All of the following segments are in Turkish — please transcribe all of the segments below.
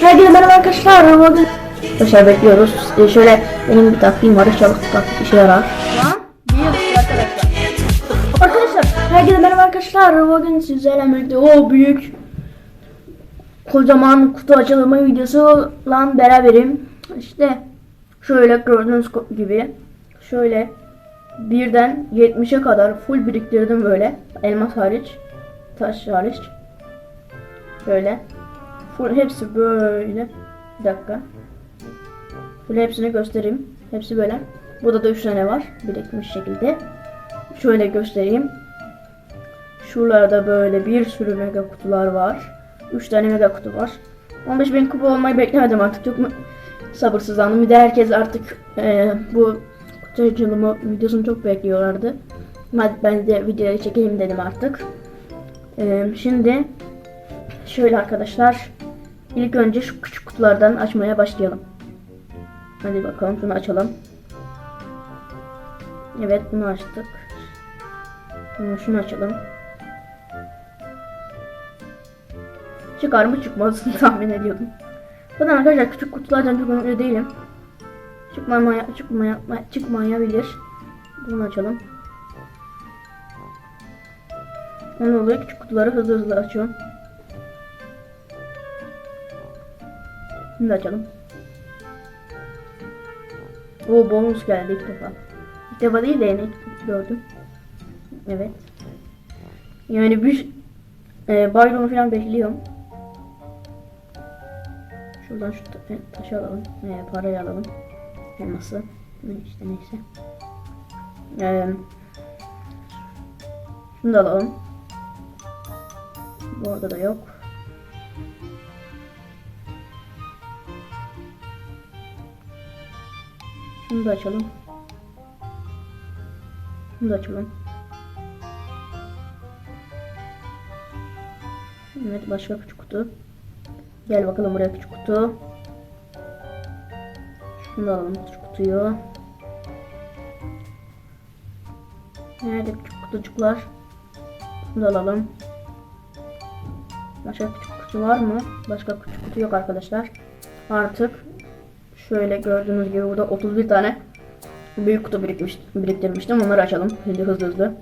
Herkese merhaba arkadaşlar. Bugün arkadaşlar bekliyoruz. Ee, şöyle benim bir taktiğim var. İnşallah taktik işe yarar. Arkadaşlar herkese merhaba arkadaşlar. Bugün sizlerle birlikte o büyük kocaman kutu açılımı videosu lan beraberim. İşte şöyle gördüğünüz gibi şöyle birden 70'e kadar full biriktirdim böyle. Elmas hariç. Taş hariç. Böyle. Full hepsi böyle. Bir dakika. Full hepsini göstereyim. Hepsi böyle. Burada da 3 tane var. Birikmiş şekilde. Şöyle göstereyim. Şuralarda böyle bir sürü mega kutular var. 3 tane mega kutu var. 15 bin kupa olmayı beklemedim artık. Çok sabırsızlandım. Bir de herkes artık e, bu kutu açılımı videosunu çok bekliyorlardı. Ben de videoyu çekeyim dedim artık. E, şimdi Şöyle arkadaşlar. İlk önce şu küçük kutulardan açmaya başlayalım. Hadi bakalım şunu açalım. Evet bunu açtık. Şimdi şunu açalım. Çıkar mı çıkmaz tahmin ediyordum. Zaten arkadaşlar küçük kutulardan çok önemli değilim. Çıkmaya, çıkmaya, çıkmayabilir. Bunu açalım. Ne oluyor? Küçük kutuları hızlı hızlı açıyorum. Şimdi açalım. O bonus geldi ilk defa. İlk defa değil de yeni gördüm. Evet. Yani bir e, bayramı falan bekliyorum. Şuradan şu ta- e, taşı alalım. E, parayı alalım. Elması. İşte neyse. E, şunu da alalım. Bu arada da yok. Şunu da açalım. Şunu da açalım. Evet başka küçük kutu. Gel bakalım buraya küçük kutu. Şunu da alalım küçük kutuyu. Nerede küçük kutucuklar? Şunu da alalım. Başka küçük kutu var mı? Başka küçük kutu yok arkadaşlar. Artık Şöyle gördüğünüz gibi burada 31 tane büyük kutu birikmiş, biriktirmiştim. Onları açalım. Şimdi hızlı hızlı.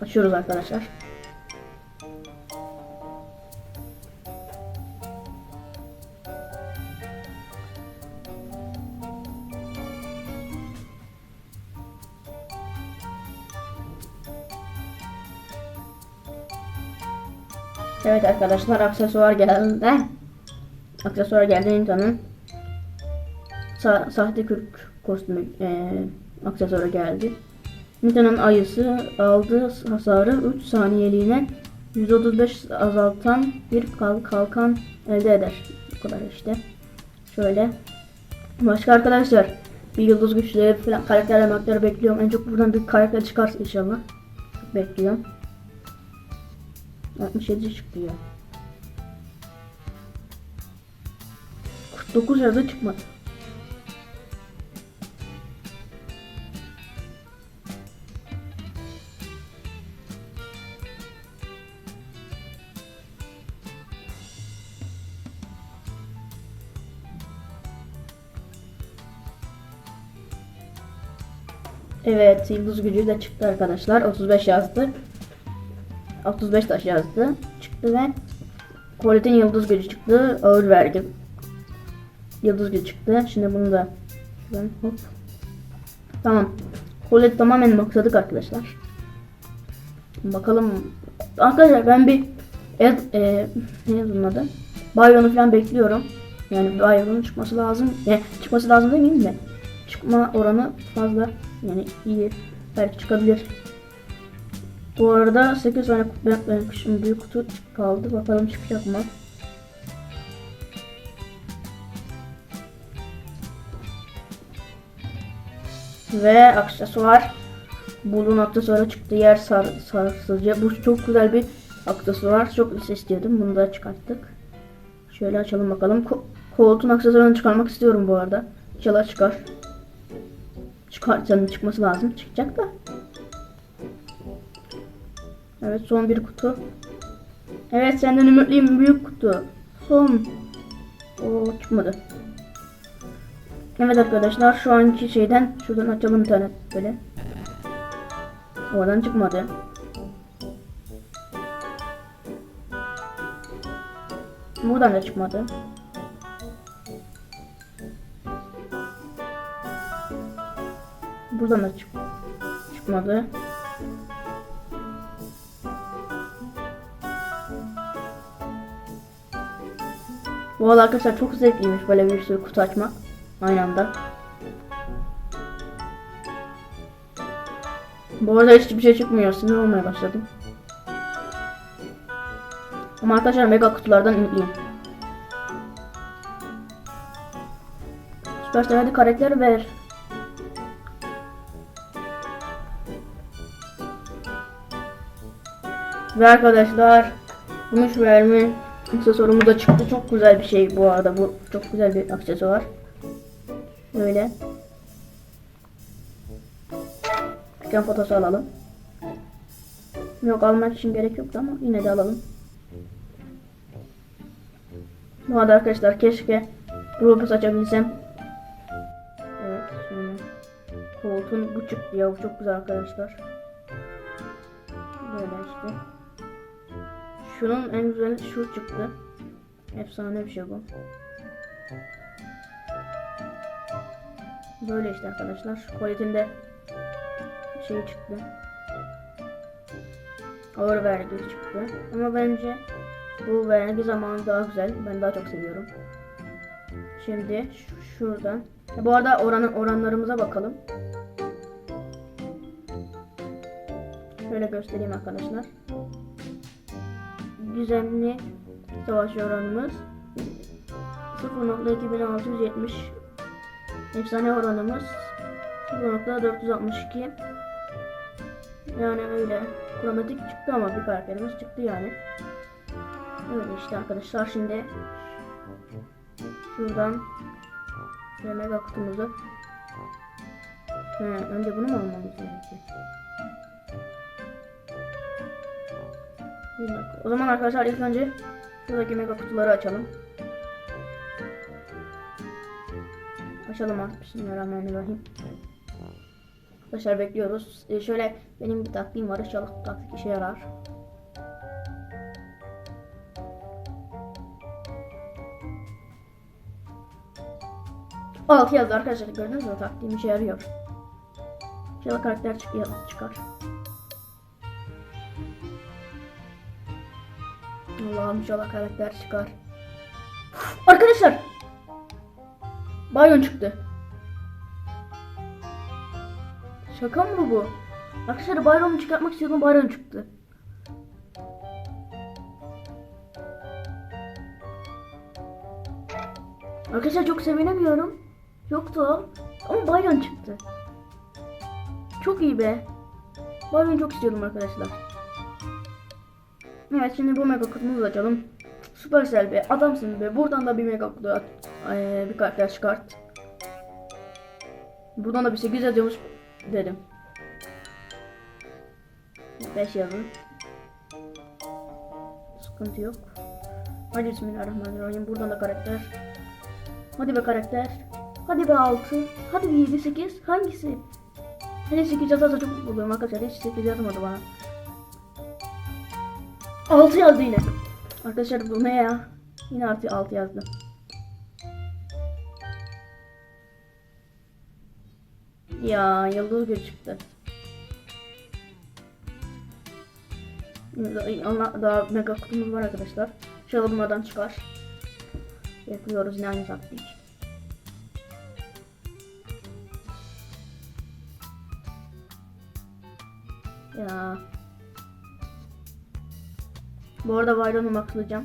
Açıyoruz arkadaşlar. Evet arkadaşlar aksesuar geldi. Aksesuar geldi Ninta'nın. Sa sahte kürk kostümü e, aksesuarı geldi. Ninta'nın ayısı aldığı hasarı 3 saniyeliğine 135 azaltan bir kal kalkan elde eder. Bu kadar işte. Şöyle. Başka arkadaşlar bir yıldız güçleri falan karakterler makları bekliyorum. En çok buradan bir karakter çıkarsa inşallah. Bekliyorum. 67 çıktı ya. 49 yazı çıkmadı. Evet, yıldız gücü de çıktı arkadaşlar. 35 yazdı. 35 taş yazdı. Çıktı ve Colette'in yıldız gücü çıktı. Ağır verdi. Yıldız gücü çıktı. Şimdi bunu da şuradan hop. Tamam. Colette tamamen maksadık arkadaşlar. Bakalım. Arkadaşlar ben bir evet, e, ne bunun adı? Byron'u falan bekliyorum. Yani Byron'un çıkması lazım. E, çıkması lazım demeyeyim de. Çıkma oranı fazla. Yani iyi. Belki çıkabilir. Bu arada 8 tane ben, ben şimdi büyük kutu kaldı. Bakalım çıkacak mı? Ve aksesuar Bulun aksesuarı çıktı yer sar, sarsıcı. Bu çok güzel bir aksesuar. Çok istiyordum. Bunu da çıkarttık. Şöyle açalım bakalım. Ko koltuğun aksesuarını çıkarmak istiyorum bu arada. İnşallah çıkar. Çıkar, canım çıkması lazım. Çıkacak da. Evet son bir kutu. Evet senden ümitliyim büyük kutu. Son. O çıkmadı. Evet arkadaşlar şu anki şeyden şuradan açalım tane böyle. Oradan çıkmadı. Buradan da çıkmadı. Buradan da çık çıkmadı. Arada arkadaşlar çok zevkliymiş böyle bir sürü kutu açmak aynı anda. Bu arada hiçbir şey çıkmıyor. Sinir olmaya başladım. Ama arkadaşlar mega kutulardan ümitliyim. Süperstar hadi karakter ver. Ve arkadaşlar gümüş verme aksesuarımız da çıktı. Çok güzel bir şey bu arada. Bu çok güzel bir aksesuar. Böyle. Ekran fotosu alalım. Yok almak için gerek yoktu ama yine de alalım. Bu arada arkadaşlar keşke Robux açabilsem. Evet şimdi Colt'un bu çıktı ya çok güzel arkadaşlar. Böyle işte. Şunun en güzeli şu çıktı. Efsane bir şey bu. Böyle işte arkadaşlar. Koletinde şey çıktı. Ağır vergi çıktı. Ama bence bu vergi zamanı daha güzel. Ben daha çok seviyorum. Şimdi şu- şuradan. Bu arada oranın oranlarımıza bakalım. Şöyle göstereyim arkadaşlar. Düzenli savaş oranımız 0.2670 Efsane oranımız 0.462 Yani öyle. Kromatik çıktı ama bir karakterimiz çıktı yani. Öyle işte arkadaşlar. Şimdi Şuradan Şöyle mega önce bunu mu almamız gerekiyor? Bir dakika. O zaman arkadaşlar ilk önce şuradaki mega kutuları açalım. Açalım artık. Bismillahirrahmanirrahim. Arkadaşlar bekliyoruz. Ee, şöyle benim bir taktiğim var. İnşallah taktik işe yarar. Altı yazdı arkadaşlar gördünüz mü taktiğim işe yarıyor. İnşallah karakter çık çıkar. Allah'ım inşallah karakter çıkar. Arkadaşlar. Bayon çıktı. Şaka mı bu? Arkadaşlar Byron'u çıkartmak istiyordum Byron çıktı. Arkadaşlar çok sevinemiyorum. Yoktu o. Ama Byron çıktı. Çok iyi be. Byron'u çok istiyordum arkadaşlar. Evet şimdi bu mega kutumuzu açalım. Supercell be adamsın be. Buradan da bir mega kutu at. Ee, bir karakter çıkart. Buradan da bir 8 yazıyormuş dedim. 5 yazın. Sıkıntı yok. Hadi bismillahirrahmanirrahim. Buradan da karakter. Hadi be karakter. Hadi be 6. Hadi be 7 8. Hangisi? Hadi 8 yazarsa çok mutlu oluyorum arkadaşlar. Hiç 8 yazmadı bana. 6 yazdı yine. Arkadaşlar bu ne ya? Yine artı 6 yazdı. Ya yıldız bir çıktı. Daha, mega kutumuz var arkadaşlar. Bunlardan çıkar. Yapıyoruz yine aynı taktik. Ya. Bu arada Byron'u maxlayacağım.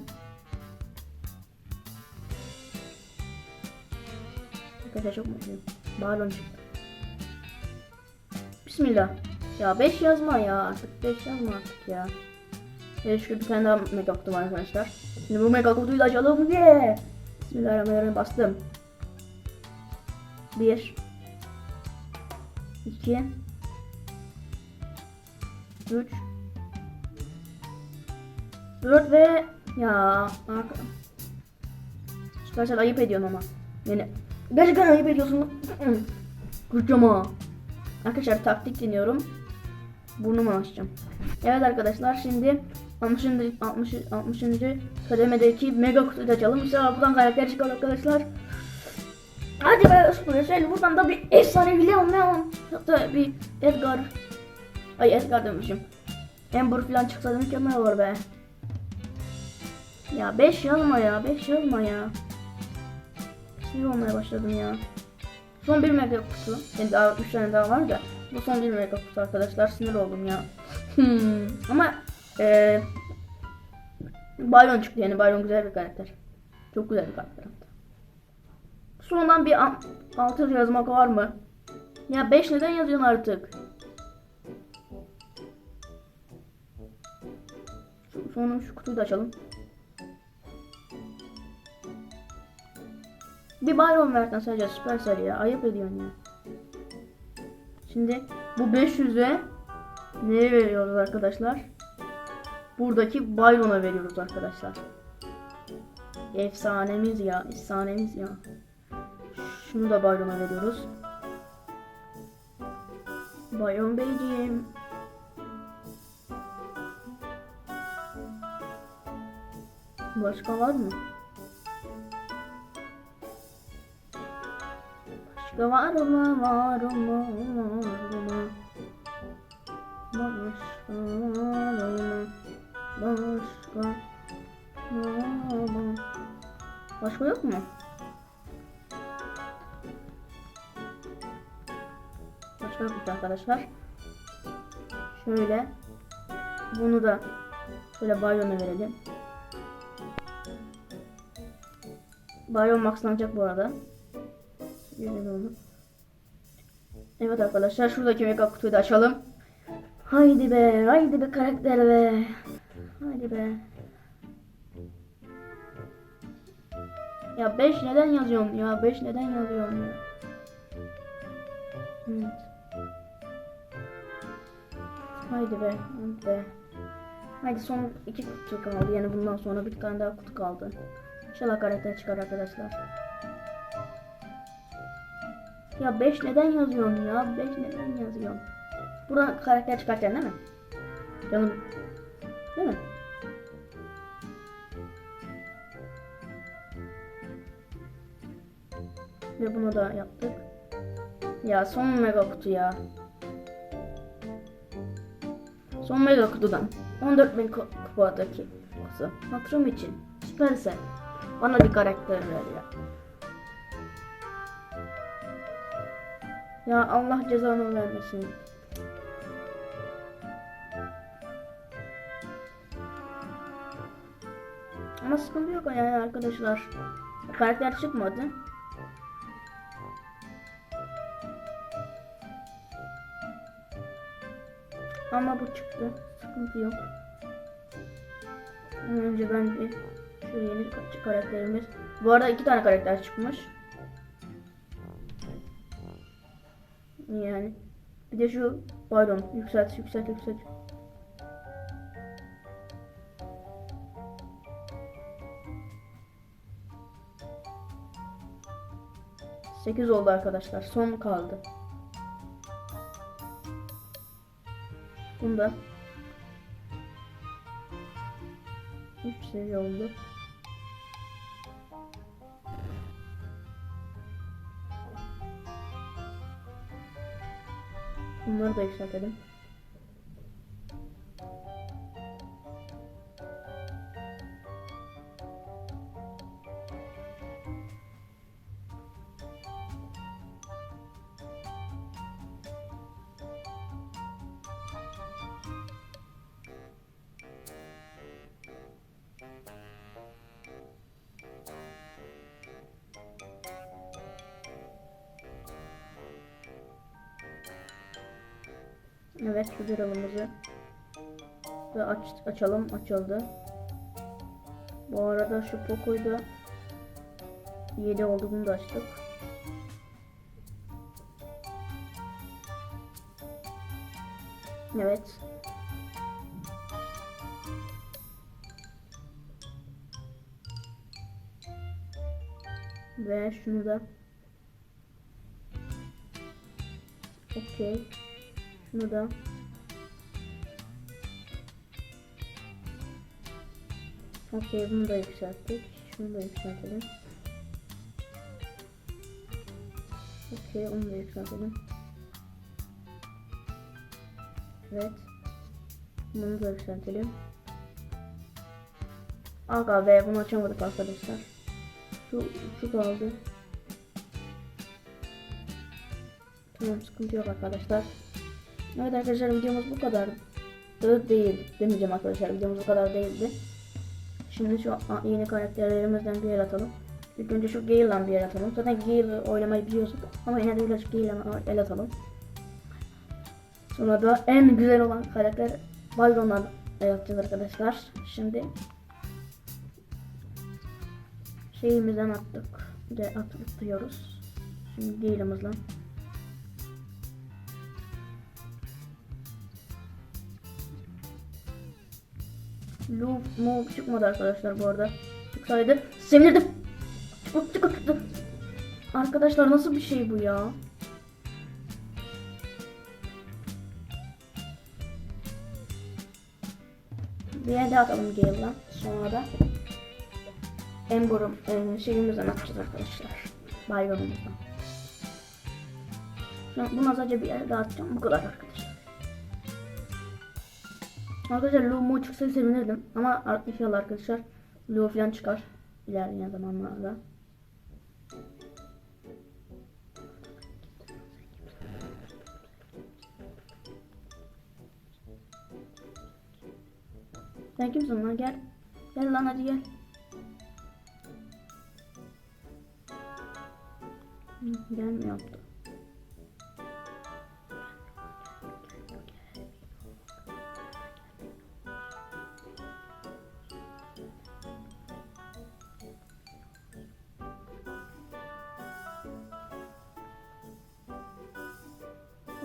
Arkadaşlar çok mutluyum. Byron çıktı. Bismillah. Ya 5 yazma ya artık 5 yazma artık ya. Evet şurada bir tane daha mega kutu var arkadaşlar. Şimdi bu mega kutuyu da açalım diye. Bismillahirrahmanirrahim bastım. 1 2 3 4 ve ya. Süpersel ayıp ediyorsun ama. Yani gerçekten ayıp ediyorsun. Kıracağım Arkadaşlar taktik deniyorum. Burnumu açacağım. Evet arkadaşlar şimdi 60. 60. 60. kademedeki mega kutuyu açalım. İnşallah buradan karakter çıkar arkadaşlar. Hadi be Süpersel buradan da bir efsane Leon Leon. Hatta bir Edgar. Ay Edgar demişim. Ember falan çıksa mükemmel olur be. Ya 5 yazma ya 5 yazma ya. Sinir olmaya başladım ya. Son bir mega kutu. Yani daha 3 tane daha var da. Bu son bir mega kutu arkadaşlar. Sinir oldum ya. Hmm. Ama eee Byron çıktı yani Byron güzel bir karakter. Çok güzel bir karakter. Sondan bir 6 yazmak var mı? Ya 5 neden yazıyorsun artık? Sonra şu kutuyu da açalım. Bir Byron versen sadece Supercell ya. Ayıp ediyorsun ya. Şimdi bu 500'e neye veriyoruz arkadaşlar? Buradaki Byron'a veriyoruz arkadaşlar. Efsanemiz ya. Efsanemiz ya. Şunu da Byron'a veriyoruz. Byron Beyciğim. Başka var mı? Başka var mı? Var mı? Var mı? Başka var mı? Başka var mı? Başka yok mu? Başka yokmuş arkadaşlar. Şöyle. Bunu da şöyle Byron'a verelim. Byron maxlanacak bu arada. Güzel oldu. Evet arkadaşlar şuradaki mega kutuyu da açalım. Haydi be, haydi be karakter be. Haydi be. Ya 5 neden yazıyorum ya? 5 neden yazıyorum ya? Evet. Haydi be, haydi be. Haydi son iki kutu kaldı. Yani bundan sonra bir tane daha kutu kaldı. İnşallah karakter çıkar arkadaşlar. Ya 5 neden yazıyorsun ya? 5 neden yazıyorsun? Buradan karakter çıkartacaksın değil mi? Canım. Değil mi? Ve bunu da yaptık. Ya son mega kutu ya. Son mega kutudan. 14 bin ku- kupadaki kutu. Hatırım için. Süpersen. Bana bir karakter ver ya. Ya Allah cezanı vermesin. Ama sıkıntı yok yani arkadaşlar. Karakter çıkmadı. Ama bu çıktı. Sıkıntı yok. Önce ben bir şu yeni karakterimiz. Bu arada iki tane karakter çıkmış. Yani. Bir de şu pardon yükselt yükselt yükselt. Sekiz oldu arkadaşlar. Son kaldı. Bunda 3 seviye oldu. Bunları da yükseltelim. Evet hücralımızı ve aç, açalım açıldı. Bu arada şu Poco'yu da 7 oldu bunu da açtık. Evet. Ve şunu da Okey. Şunu da. Okey bunu da yükselttik. Şunu da yükseltelim. Okey onu da yükseltelim. Evet. Bunu da yükseltelim. Aga be bunu açamadık arkadaşlar. Şu, şu kaldı. Tamam sıkıntı yok arkadaşlar. Evet arkadaşlar videomuz bu kadar. Değil demeyeceğim arkadaşlar videomuz bu kadar değildi. Şimdi şu yeni karakterlerimizden bir yer atalım. İlk önce şu Gale'dan bir yer atalım. Zaten Gale'ı oynamayı biliyorsun ama yine de biraz Gale'dan el atalım. Sonra da en güzel olan karakter Byron'dan el atacağız arkadaşlar. Şimdi şeyimizden attık. De atıyoruz. Şimdi Gale'ımızla. Loop mu çıkmadı arkadaşlar bu arada. Çıksaydı sevinirdim. Çıkıp çıkıp. Arkadaşlar nasıl bir şey bu ya? Bir yerde atalım Gale'la. Sonra da Ember'ım e, şeyimizden atacağız arkadaşlar. Bayramımızdan. Bunu sadece bir yere dağıtacağım. Bu kadar arkadaşlar. Arkadaşlar Lumo çıksa sevinirdim. Ama inşallah arkadaşlar Lumo falan çıkar. ilerleyen zamanlarda. Sen kimsin lan gel. Gel lan hadi gel. Gelmiyor.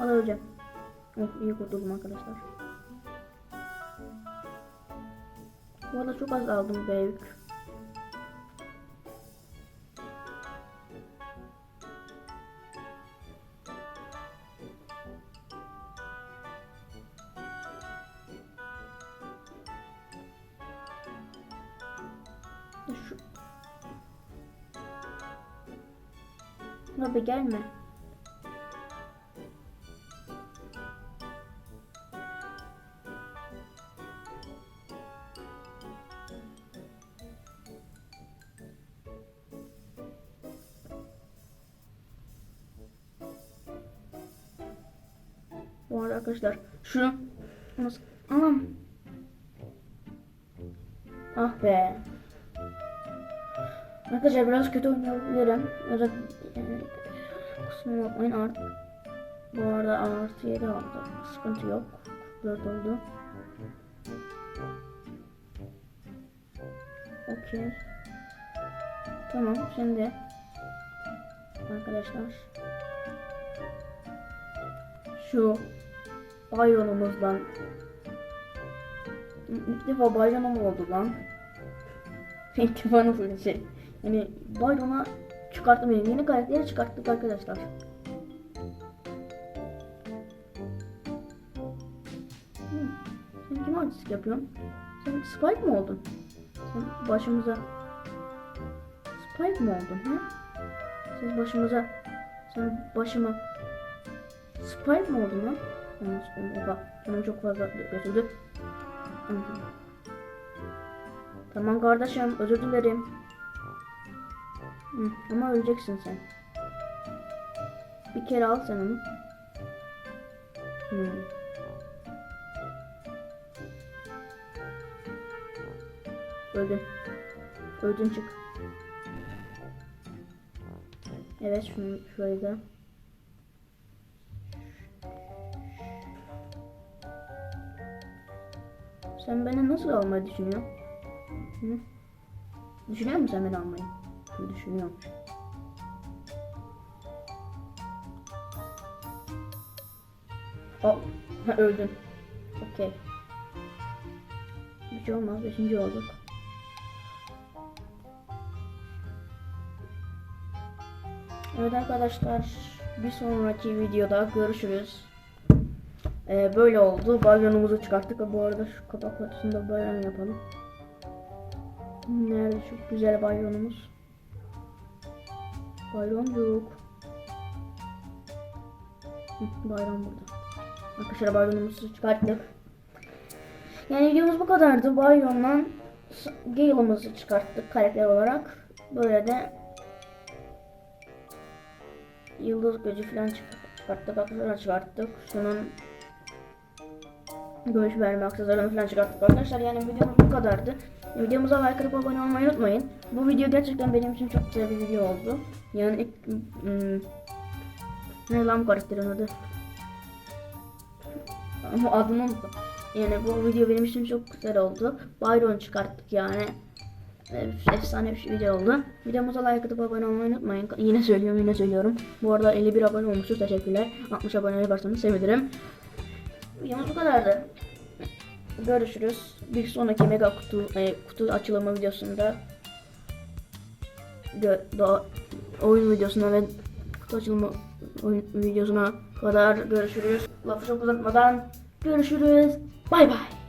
Al hocam. Oh iyi kurtuldum arkadaşlar. Bu arada çok az aldım be yük. Şu... Abi gelme. Arkadaşlar. Şunu nasıl? Ah be. Arkadaşlar biraz kötü oynayabilirim. Özel yani, kusura bakmayın art bu arada artı 7 aldı sıkıntı yok. 4 oldu. Okey. Tamam şimdi arkadaşlar. Şu Byron'umuzdan ilk defa Byron'um oldu lan. İlk defa nasıl bir şey. Yani Byron'a çıkarttım benim yeni karakteri çıkarttık arkadaşlar. Hmm. Sen kim artistik yapıyorsun? Sen Spike mi oldun? Sen başımıza Spike mi oldun ha? Siz başımıza sen başıma Spike mi oldun lan? Canım çok fazla götürdü. Tamam kardeşim özür dilerim. Ama öleceksin sen. Bir kere al sen onu. Hı. Öldün. Öldün çık. Evet şunu da. Sen beni nasıl almayı düşünüyorsun? Hı? Düşünüyor musun sen beni almayı? Düşünüyorum. Oh, ha, öldün. Okey. Bir şey olmaz. Beşinci olduk. Evet arkadaşlar bir sonraki videoda görüşürüz. Ee, böyle oldu. Balyonumuzu çıkarttık. Bu arada şu kapak ortasında balyon yapalım. Nerede şu güzel balyonumuz? Balyoncuk. Hı, Bayram burada. Arkadaşlar balyonumuzu çıkarttık. Yani videomuz bu kadardı. Balyondan Gale'ımızı çıkarttık karakter olarak. Böyle de yıldız gücü falan çık- çıkarttık. Aksesuarını çıkarttık. Şunun görüş verme aksesuarını falan çıkarttık arkadaşlar. Yani videomuz bu kadardı. Videomuza like atıp abone olmayı unutmayın. Bu video gerçekten benim için çok güzel bir video oldu. Yani ilk... Hmm, ne lan karakterin adı? Ama adını unuttum. Yani bu video benim için çok güzel oldu. Byron çıkarttık yani. Ef- Efsane bir video oldu. Videomuza like atıp abone olmayı unutmayın. Yine söylüyorum yine söylüyorum. Bu arada 51 abone olmuşuz. Teşekkürler. 60 abone yaparsanız sevinirim. Videomuz bu kadardı. Görüşürüz. Bir sonraki mega kutu e, kutu açılımı videosunda gö- da- oyun videosuna ve kutu açılımı oyun videosuna kadar görüşürüz. Lafı çok uzatmadan görüşürüz. Bay bay.